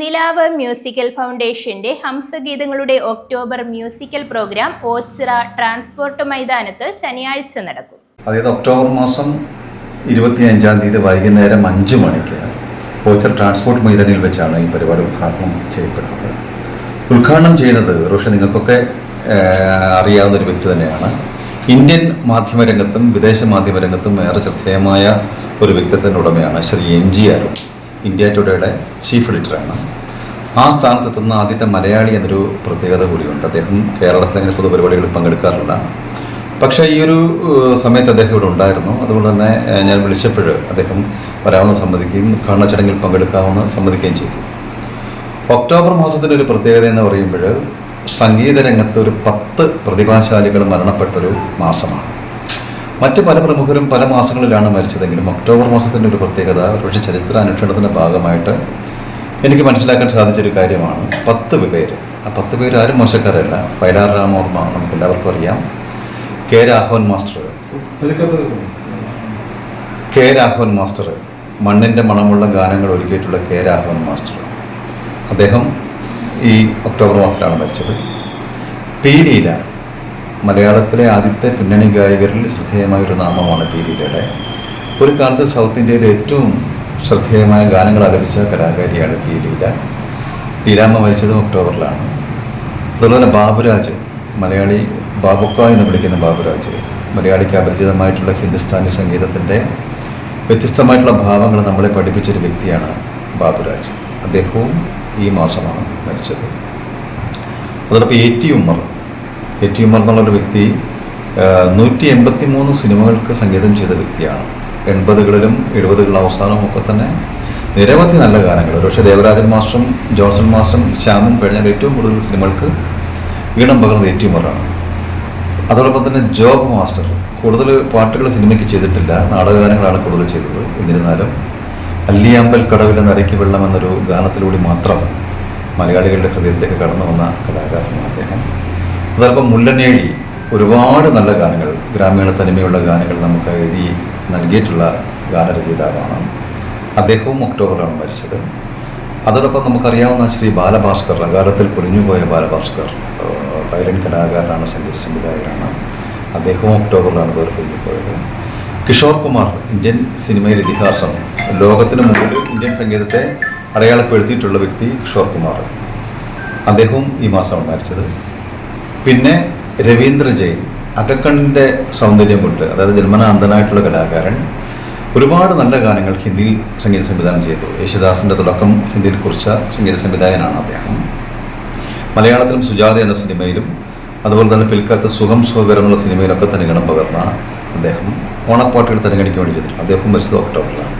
നിലാവ് മ്യൂസിക്കൽ ഫൗണ്ടേഷന്റെ ഹംസഗീതങ്ങളുടെ October musical program Ochira transport മൈതാനത്ത് ശനിയാഴ്ച നടക്കും. അതായത് ഒക്ടോബർ മാസം ഇരുപത്തിയഞ്ചാം തീയതി വൈകുന്നേരം അഞ്ച് മണിക്ക് ഓച്ചർ ട്രാൻസ്പോർട്ട് മൈതാനിയിൽ വെച്ചാണ് ഈ പരിപാടി ഉദ്ഘാടനം ചെയ്യപ്പെടുന്നത്. ഉദ്ഘാടനം ചെയ്യുന്നത് പക്ഷേ നിങ്ങൾക്കൊക്കെ അറിയാവുന്ന ഒരു വ്യക്തി തന്നെയാണ്. ഇന്ത്യൻ മാധ്യമരംഗത്തും വിദേശ മാധ്യമരംഗത്തും ഏറെ ശ്രദ്ധേയമായ ഒരു വ്യക്തിത്വത്തിന്റെ ഉടമയാണ് Shri M G Arun. India ടുഡേയുടെ chief എഡിറ്ററാണ്. ആ സ്ഥാനത്തെത്തുന്ന ആദ്യത്തെ മലയാളി എന്നൊരു പ്രത്യേകത കൂടിയുണ്ട്. അദ്ദേഹം കേരളത്തിൽ അങ്ങനെ പൊതുപരിപാടികളിൽ പങ്കെടുക്കാറില്ല. പക്ഷേ ഈ ഒരു സമയത്ത് അദ്ദേഹം ഇവിടെ ഉണ്ടായിരുന്നു. അതുകൊണ്ട് തന്നെ ഞാൻ വിളിച്ചപ്പോൾ അദ്ദേഹം വരാമെന്ന് സമ്മതിക്കുകയും ഉദ്ഘാടന ചടങ്ങിൽ പങ്കെടുക്കാമെന്ന് സമ്മതിക്കുകയും ചെയ്തു. ഒക്ടോബർ മാസത്തിന്റെ ഒരു പ്രത്യേകത എന്ന് പറയുമ്പോൾ സംഗീത രംഗത്ത് ഒരു പത്ത് പ്രതിഭാശാലികൾ മരണപ്പെട്ടൊരു മാസമാണ്. മറ്റ് പല പ്രമുഖരും പല മാസങ്ങളിലാണ് മരിച്ചതെങ്കിലും ഒക്ടോബർ മാസത്തിന്റെ ഒരു പ്രത്യേകത ഒരുപക്ഷെ ചരിത്ര അനുഷ്ഠാനത്തിന്റെ ഭാഗമായിട്ട് എനിക്ക് മനസ്സിലാക്കാൻ സാധിച്ചൊരു കാര്യമാണ്. പത്ത് പേര് ആ പത്ത് പേര് ആരും മോശക്കാരല്ല. വയലാർ രാമോർമ്മ നമുക്ക് എല്ലാവർക്കും അറിയാം. K Raghavan master. K Raghavan master. മണ്ണിന്റെ മണമുള്ള ഗാനങ്ങൾ ഒരുക്കിയിട്ടുള്ള കെ രാഘവൻ മാസ്റ്റർ. അദ്ദേഹം ഈ ഒക്ടോബർ മാസത്തിലാണ് മരിച്ചത്. പി മലയാളത്തിലെ ആദ്യത്തെ പിന്നണി ഗായകരിൽ ശ്രദ്ധേയമായ ഒരു നാമമാണ് പി ലീലയുടെ ഒരു കാലത്ത് സൗത്ത് ഇന്ത്യയിലെ ഏറ്റവും ശ്രദ്ധേയമായ ഗാനങ്ങൾ ആലപിച്ച കലാകാരിയാണ് പി ലീല. ലീലാമ്മ മരിച്ചതും ഒക്ടോബറിലാണ്. അതുപോലെ തന്നെ ബാബുരാജ് മലയാളി ബാബുക്ക എന്ന് വിളിക്കുന്ന ബാബുരാജ് മലയാളിക്ക് അപരിചിതമായിട്ടുള്ള ഹിന്ദുസ്ഥാനി സംഗീതത്തിന്റെ വ്യത്യസ്തമായിട്ടുള്ള ഭാവങ്ങൾ നമ്മളെ പഠിപ്പിച്ചൊരു വ്യക്തിയാണ് ബാബുരാജ്. അദ്ദേഹവും ഈ മാസമാണ് മരിച്ചത്. അതോടൊപ്പം A T Ummer A T Ummer എന്നുള്ളൊരു വ്യക്തി നൂറ്റി എൺപത്തി മൂന്ന് സിനിമകൾക്ക് സംഗീതം ചെയ്ത വ്യക്തിയാണ്. എൺപതുകളിലും എഴുപതുകളിലും അവസാനവും ഒക്കെ തന്നെ നിരവധി നല്ല ഗാനങ്ങൾ. പക്ഷേ ദേവരാജൻ മാസ്റ്ററും ജോൺസൺ മാസ്റ്ററും ശ്യാമും കഴിഞ്ഞാൽ ഏറ്റവും കൂടുതൽ സിനിമകൾക്ക് ഈണം പകർന്നത് എ ടി ഉമ്മറാണ് അതോടൊപ്പം തന്നെ ജോബ് മാസ്റ്റർ. കൂടുതൽ പാട്ടുകൾ സിനിമയ്ക്ക് ചെയ്തിട്ടില്ല. നാടകഗാനങ്ങളാണ് കൂടുതൽ ചെയ്തത് എന്നിരുന്നാലും അല്ലിയാമ്പൽ കടവിലെ നരയ്ക്ക് വെള്ളം എന്നൊരു ഗാനത്തിലൂടെ മാത്രം മലയാളികളുടെ ഹൃദയത്തിലേക്ക് കടന്നു വന്ന കലാകാരനാണ് അദ്ദേഹം. അതോടൊപ്പം മുല്ലനേഴി ഒരുപാട് നല്ല ഗാനങ്ങൾ ഗ്രാമീണ തനിമയുള്ള ഗാനങ്ങൾ നമുക്ക് എഴുതി നൽകിയിട്ടുള്ള ഗാനരചയിതാവാണ്. അദ്ദേഹവും ഒക്ടോബറാണ് മരിച്ചത്. അതോടൊപ്പം നമുക്കറിയാവുന്ന ശ്രീ ബാലഭാസ്കർ അകാലത്തിൽ പൊലിഞ്ഞുപോയ ബാലഭാസ്കർ വയലിൻ കലാകാരനാണ് സംഗീത സംവിധായകനാണ്. അദ്ദേഹവും ഒക്ടോബറിലാണ് വേർ പോയത് കിഷോർ കുമാർ ഇന്ത്യൻ സിനിമയിൽ ഇതിഹാസം ലോകത്തിന് മുമ്പിൽ ഇന്ത്യൻ സംഗീതത്തെ അടയാളപ്പെടുത്തിയിട്ടുള്ള വ്യക്തി കിഷോർ കുമാർ. അദ്ദേഹവും ഈ മാസമാണ് മരിച്ചത്. പിന്നെ രവീന്ദ്ര ജെയിൻ അകക്കണ്ണിന്റെ സൗന്ദര്യം കൊണ്ട് അതായത് ജന്മന അന്ധനായിട്ടുള്ള കലാകാരൻ. ഒരുപാട് നല്ല ഗാനങ്ങൾ ഹിന്ദിയിൽ സംഗീത സംവിധാനം ചെയ്തു. യേശുദാസിന്റെ തുടക്കം ഹിന്ദിയിൽ കുറിച്ച സംഗീത സംവിധായകനാണ് അദ്ദേഹം. മലയാളത്തിലും സുജാത എന്ന സിനിമയിലും അതുപോലെ തന്നെ പിൽക്കാലത്ത് സുഖം സുഖകരം എന്നുള്ള സിനിമയിലൊക്കെ തന്നെ ഗണം പകർന്ന അദ്ദേഹം ഓണപ്പാട്ടുകൾ തെരഞ്ഞെടുക്കാൻ വേണ്ടി ചെയ്തിട്ടുണ്ട്. അദ്ദേഹം മരിച്ചത് ഒക്ടോബറിലാണ്.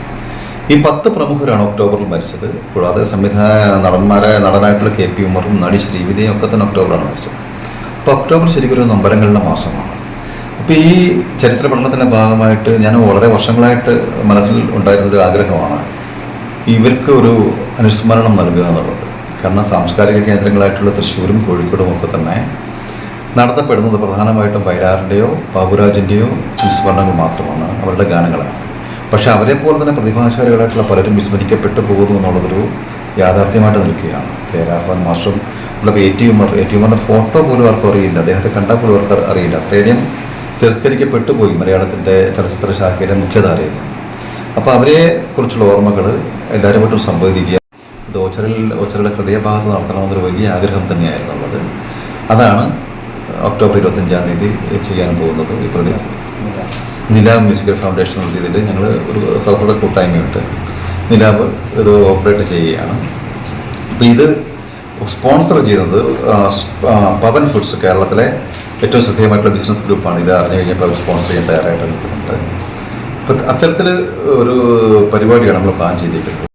ഈ പത്ത് പ്രമുഖരാണ് ഒക്ടോബറിൽ മരിച്ചത്. കൂടാതെ സംവിധായ നടന്മാരായ നടനായിട്ടുള്ള കെ പി ഉമറും നടി ശ്രീവിധയും ഒക്കെ തന്നെ ഒക്ടോബറിലാണ് മരിച്ചത്. അപ്പോൾ ഒക്ടോബർ ശരിക്കും ഒരു നൊമ്പരങ്ങളുടെ മാസമാണ്. അപ്പോൾ ഈ ചരിത്ര പഠനത്തിന്റെ ഭാഗമായിട്ട് ഞാൻ വളരെ വർഷങ്ങളായിട്ട് മനസ്സിൽ ഉണ്ടായിരുന്നൊരു ആഗ്രഹമാണ് ഇവർക്ക് ഒരു അനുസ്മരണം നൽകുക എന്നുള്ളത്. കാരണം സാംസ്കാരിക കേന്ദ്രങ്ങളായിട്ടുള്ള തൃശ്ശൂരും കോഴിക്കോടും ഒക്കെ തന്നെ നടത്തപ്പെടുന്നത് പ്രധാനമായിട്ടും വയലാറിന്റെയോ ബാബുരാജിന്റെയോ അനുസ്മരണങ്ങൾ മാത്രമാണ് അവരുടെ ഗാനങ്ങളാണ്. പക്ഷെ അവരെ പോലെ തന്നെ പ്രതിഭാശാലികളായിട്ടുള്ള പലരും വിസ്മരിക്കപ്പെട്ടു പോകുന്നു എന്നുള്ളതൊരു യാഥാർത്ഥ്യമായിട്ട് നിൽക്കുകയാണ്. കെ രാഘവൻ മാസ്റ്ററും ഉള്ള A T Umar A T photo പോലും ആർക്കും അറിയില്ല. അദ്ദേഹത്തെ കണ്ടാൽ പോലും അവർക്ക് അറിയില്ല. അത്രയധികം തിരസ്കരിക്കപ്പെട്ടു പോയി മലയാളത്തിന്റെ ചലച്ചിത്ര ശാഖയിലെ മുഖ്യധാരയിൽ. അപ്പോൾ അവരെ കുറിച്ചുള്ള ഓർമ്മകൾ എല്ലാവരുമായിട്ടും സംവദിക്കുക. ഇത് ഓച്ചറിൽ ഓച്ചറിയുടെ ഹൃദയഭാഗത്ത് നടത്തണമെന്നൊരു വലിയ ആഗ്രഹം തന്നെയായിരുന്നു ഉള്ളത്. അതാണ് ഒക്ടോബർ ഇരുപത്തഞ്ചാം തീയതി ചെയ്യാൻ പോകുന്നത് ഈ പ്രതി നിലാവ് മ്യൂസിക്കൽ ഫൗണ്ടേഷൻ എന്ന രീതിയിൽ ഞങ്ങൾ ഒരു സൗഹൃദ കൂട്ടായ്മയുണ്ട്. നിലാവ് ഇത് ഓപ്പറേറ്റ് ചെയ്യുകയാണ്. അപ്പോൾ ഇത് സ്പോൺസർ ചെയ്യുന്നത് പവൻ ഫുഡ്സ് കേരളത്തിലെ ഏറ്റവും ശ്രദ്ധേയമായിട്ടുള്ള ബിസിനസ് ഗ്രൂപ്പാണ്. ഇത് അറിഞ്ഞു കഴിഞ്ഞപ്പോൾ അവർ സ്പോൺസർ ചെയ്യാൻ തയ്യാറായിട്ട് നിൽക്കുന്നുണ്ട്. അപ്പം അത്തരത്തിൽ ഒരു പരിപാടിയാണ് നമ്മൾ പ്ലാൻ ചെയ്തിരിക്കുന്നത്.